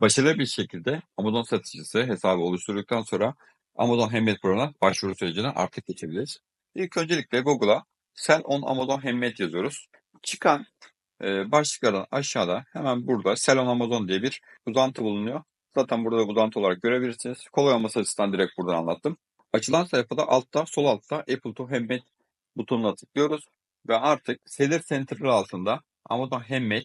Başarılı bir şekilde Amazon satıcısı hesabı oluşturduktan sonra Amazon Handmade Pro'na başvuru sürecine artık geçebiliriz. İlk öncelikle Google'a Sell on Amazon Handmade yazıyoruz. Çıkan e, başlıklardan aşağıda hemen burada Sell on Amazon diye bir uzantı bulunuyor. Zaten burada da uzantı olarak görebilirsiniz. Kolay olması açısından direkt buradan anlattım. Açılan sayfada altta, sol altta Apple to Handmade butonuna tıklıyoruz. Ve artık Seller Center altında Amazon Handmade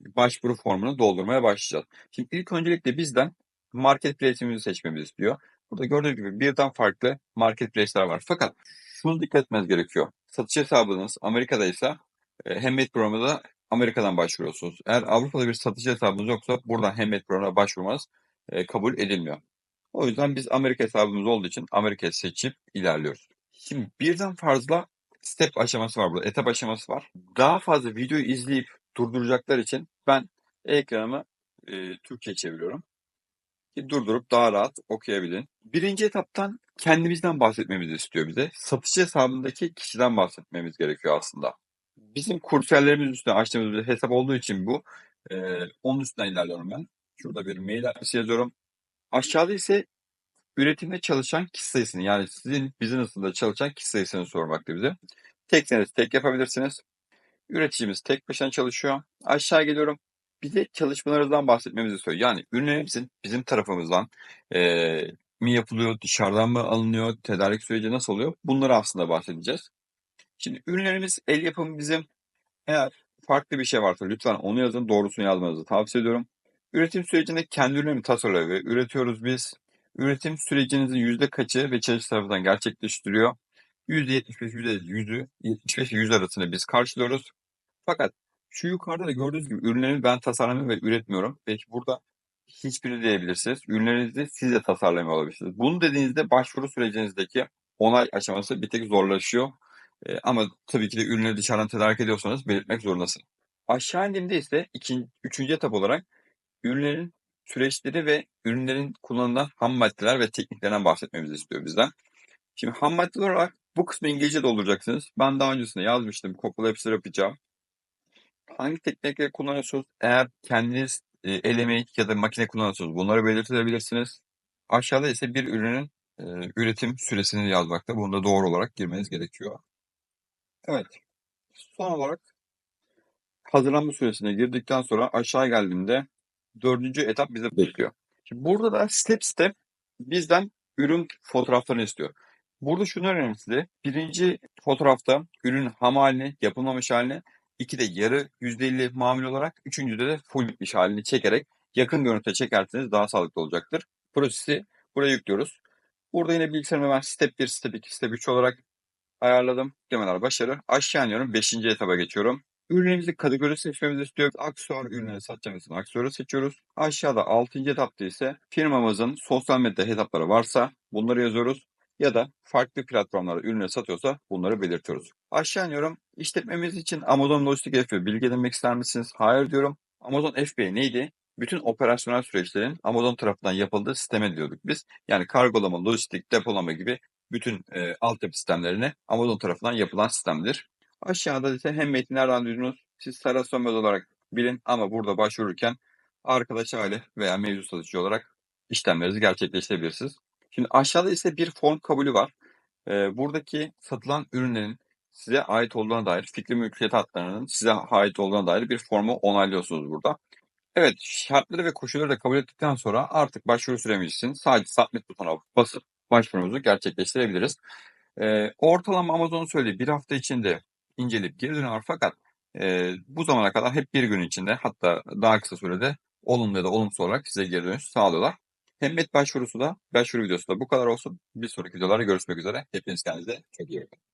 başvuru formunu doldurmaya başlayacağız. Şimdi ilk öncelikle bizden marketplace'imizi seçmemizi istiyor. Burada gördüğünüz gibi birden farklı marketplace'ler var. Fakat şunu dikkat etmeniz gerekiyor. Satış hesabınız Amerika'daysa e, Handmade programına da Amerika'dan başvuruyorsunuz. Eğer Avrupa'da bir satış hesabınız yoksa buradan Handmade programına başvurmanız e, kabul edilmiyor. O yüzden biz Amerika hesabımız olduğu için Amerika'yı seçip ilerliyoruz. Şimdi birden fazla step aşaması var burada. Etap aşaması var. Daha fazla videoyu izleyip durduracaklar için ben ekranımı e, Türkçe çeviriyorum. Ki durdurup daha rahat okuyabilin. Birinci etaptan kendimizden bahsetmemizi istiyor bize. Satış hesabındaki kişiden bahsetmemiz gerekiyor aslında. Bizim kursiyerlerimiz üstüne açtığımız bir hesap olduğu için bu. E, onun üstünden ilerliyorum ben. Şurada bir mail adresi yazıyorum. Aşağıda ise üretimde çalışan kişi sayısını yani sizin business'ında çalışan kişi sayısını sormakta bize. Tekseniz tek yapabilirsiniz. Üreticimiz tek başına çalışıyor. Aşağı geliyorum. Bize çalışmalarımızdan bahsetmemizi istiyor. Yani ürünlerimizin bizim tarafımızdan e, mi yapılıyor, dışarıdan mı alınıyor, tedarik süreci nasıl oluyor? Bunları aslında bahsedeceğiz. Şimdi ürünlerimiz el yapımı bizim. Eğer farklı bir şey varsa lütfen onu yazın. Doğrusunu yazmanızı tavsiye ediyorum. Üretim sürecinde kendi ürünlerimi tasarlıyor ve üretiyoruz biz. Üretim sürecinizin yüzde kaçı ve çalışan tarafından gerçekleştiriyor? %75, %100'ü, 75 ve 100 arasını biz karşılıyoruz. Fakat şu yukarıda da gördüğünüz gibi ürünlerimi ben tasarlamıyorum ve üretmiyorum. Belki burada hiçbiri diyebilirsiniz. Ürünlerinizi siz de tasarlamıyor olabilirsiniz. Bunu dediğinizde başvuru sürecinizdeki onay aşaması bir tek zorlaşıyor. Ee, ama tabii ki de ürünleri dışarıdan tedarik ediyorsanız belirtmek zorundasınız. Aşağı indiğimde ise ikinci, üçüncü etap olarak ürünlerin süreçleri ve ürünlerin kullanılan ham maddeler ve tekniklerinden bahsetmemizi istiyor bizden. Şimdi ham maddeler olarak bu kısmı İngilizce dolduracaksınız. Ben daha öncesinde yazmıştım. Kopyala yapıştır yapacağım. Hangi teknikleri kullanıyorsunuz? Eğer kendiniz e, el emeği ya da makine kullanıyorsunuz bunları belirtebilirsiniz. Aşağıda ise bir ürünün e, üretim süresini yazmakta. Bunu da doğru olarak girmeniz gerekiyor. Evet. Son olarak hazırlanma süresine girdikten sonra aşağı geldiğimde dördüncü etap bize bekliyor. Şimdi burada da step step bizden ürün fotoğraflarını istiyor. Burada şunu size. Birinci fotoğrafta ürün ham halini, yapılmamış halini, iki de yarı %50 mamul olarak, üçüncüde de full bitmiş halini çekerek yakın görüntüye çekerseniz daha sağlıklı olacaktır. Prosesi buraya yüklüyoruz. Burada yine bilgisayarımı ben step 1, step 2, step 3 olarak ayarladım. Demeler başarı. Aşağı iniyorum. Beşinci etaba geçiyorum. Ürünlerimizi kategori seçmemizi istiyor. Aksesuar ürünleri satacağımız için aksesuarı seçiyoruz. Aşağıda 6. etapta ise firmamızın sosyal medya hesapları varsa bunları yazıyoruz. Ya da farklı platformlarda ürünleri satıyorsa bunları belirtiyoruz. Aşağı iniyorum. İşletmemiz için Amazon Lojistik FBA bilgi edinmek ister misiniz? Hayır diyorum. Amazon FBA neydi? Bütün operasyonel süreçlerin Amazon tarafından yapıldığı sisteme diyorduk biz. Yani kargolama, lojistik, depolama gibi bütün e, altyapı sistemlerine Amazon tarafından yapılan sistemdir. Aşağıda ise hem metni nereden duydunuz? Siz Sarasson Med olarak bilin ama burada başvururken arkadaş aile veya mevcut satıcı olarak işlemlerinizi gerçekleştirebilirsiniz. Şimdi aşağıda ise bir form kabulü var. Ee, buradaki satılan ürünlerin size ait olduğuna dair, fikri mülkiyet haklarının size ait olduğuna dair bir formu onaylıyorsunuz burada. Evet, şartları ve koşulları da kabul ettikten sonra artık başvuru süremiz sadece submit butonuna basıp başvurumuzu gerçekleştirebiliriz. Ee, ortalama Amazon'un söylediği bir hafta içinde inceleyip geri dönüyor fakat e, bu zamana kadar hep bir gün içinde hatta daha kısa sürede olumlu ya da olumsuz olarak size geri dönüş sağlıyorlar. Hemmet başvurusu da, başvuru videosu da bu kadar olsun. Bir sonraki videolarda görüşmek üzere. Hepiniz kendinize çok iyi bakın.